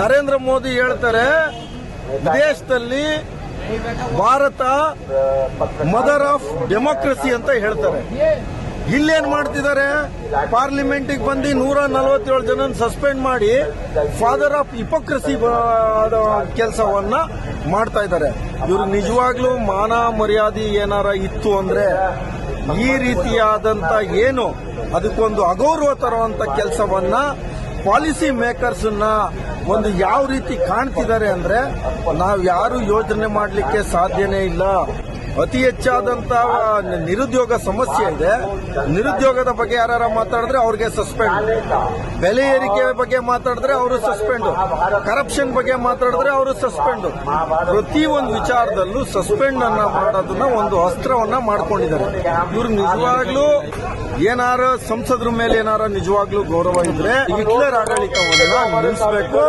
ನರೇಂದ್ರ ಮೋದಿ ಹೇಳ್ತಾರೆ ವಿದೇಶದಲ್ಲಿ Bharat mother of democracy ಅಂತ ಹೇಳ್ತಾರೆ. ಇಲ್ಲೇನ್ ಮಾಡ್ತಿದ್ದಾರೆ? ಪಾರ್ಲಿಮೆಂಟಿಗೆ ಬಂದು ನೂರ ನಲವತ್ತೇಳು ಜನ ಸಸ್ಪೆಂಡ್ ಮಾಡಿ ಫಾದರ್ ಆಫ್ ಹಿಪೋಕ್ರಸಿ ಕೆಲಸವನ್ನ ಮಾಡ್ತಾ ಇದ್ದಾರೆ. ಇವರು ನಿಜವಾಗ್ಲೂ ಮಾನ ಮರ್ಯಾದೆ ಏನಾರ ಇತ್ತು ಅಂದ್ರೆ ಈ ರೀತಿಯಾದಂತ ಏನು ಅದಕ್ಕೊಂದು ಅಗೌರವ ತರುವಂತ ಕೆಲಸವನ್ನ ಪಾಲಿಸಿ ಮೇಕರ್ಸ್ ಒಂದು ಯಾವ ರೀತಿ ಕಾಣ್ತಿದ್ದಾರೆ ಅಂದ್ರೆ ನಾವು ಯಾರು ಯೋಜನೆ ಮಾಡಲಿಕ್ಕೆ ಸಾಧ್ಯನೇ ಇಲ್ಲ. ಅತಿ ಹೆಚ್ಚಾದಂತ ನಿರುದ್ಯೋಗ ಸಮಸ್ಯೆ ಇದೆ. ನಿರುದ್ಯೋಗದ ಬಗ್ಗೆ ಯಾರು ಮಾತಾಡಿದ್ರೆ ಅವ್ರಿಗೆ ಸಸ್ಪೆಂಡ್ ಬೆಲೆ ಏರಿಕೆ ಬಗ್ಗೆ ಮಾತಾಡಿದ್ರೆ ಅವರು ಸಸ್ಪೆಂಡ್ ಕರಪ್ಷನ್ ಬಗ್ಗೆ ಮಾತಾಡಿದ್ರೆ ಅವರು ಸಸ್ಪೆಂಡ್ ಪ್ರತಿ ಒಂದು ವಿಚಾರದಲ್ಲೂ ಸಸ್ಪೆಂಡ್ ಅನ್ನ ಮಾಡೋದನ್ನ ಒಂದು ಅಸ್ತ್ರವನ್ನ ಮಾಡ್ಕೊಂಡಿದ್ದಾರೆ. ಇವ್ರು ನಿಜವಾಗ್ಲೂ ಏನಾರ ಸಂಸದ್ರ ಮೇಲೆ ಏನಾರ ನಿಜವಾಗ್ಲೂ ಗೌರವ ಇದ್ರೆ ಹಿಟ್ಲರ್ ಆಡಳಿತವನ್ನ ನಿಲ್ಲಿಸಬೇಕು.